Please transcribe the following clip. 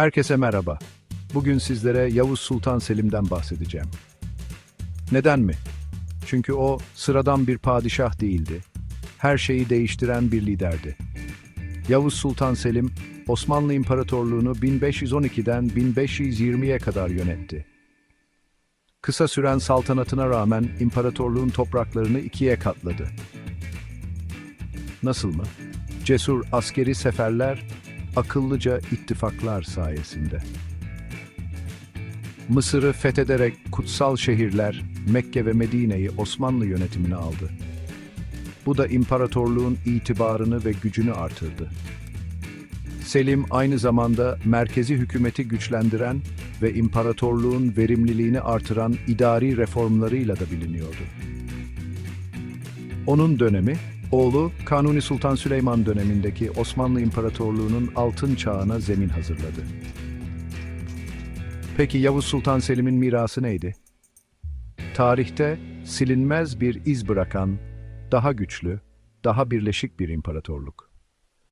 Herkese merhaba. Bugün sizlere Yavuz Sultan Selim'den bahsedeceğim. Neden mi? Çünkü o sıradan bir padişah değildi. Her şeyi değiştiren bir liderdi. Yavuz Sultan Selim, Osmanlı İmparatorluğunu 1512'den 1520'ye kadar yönetti. Kısa süren saltanatına rağmen imparatorluğun topraklarını ikiye katladı. Nasıl mı? Cesur askeri seferler, akıllıca ittifaklar sayesinde. Mısır'ı fethederek kutsal şehirler Mekke ve Medine'yi Osmanlı yönetimine aldı. Bu da imparatorluğun itibarını ve gücünü artırdı. Selim aynı zamanda merkezi hükümeti güçlendiren ve imparatorluğun verimliliğini artıran idari reformlarıyla da biliniyordu. Onun dönemi, oğlu Kanuni Sultan Süleyman dönemindeki Osmanlı İmparatorluğu'nun altın çağına zemin hazırladı. Peki Yavuz Sultan Selim'in mirası neydi? Tarihte silinmez bir iz bırakan, daha güçlü, daha birleşik bir imparatorluk.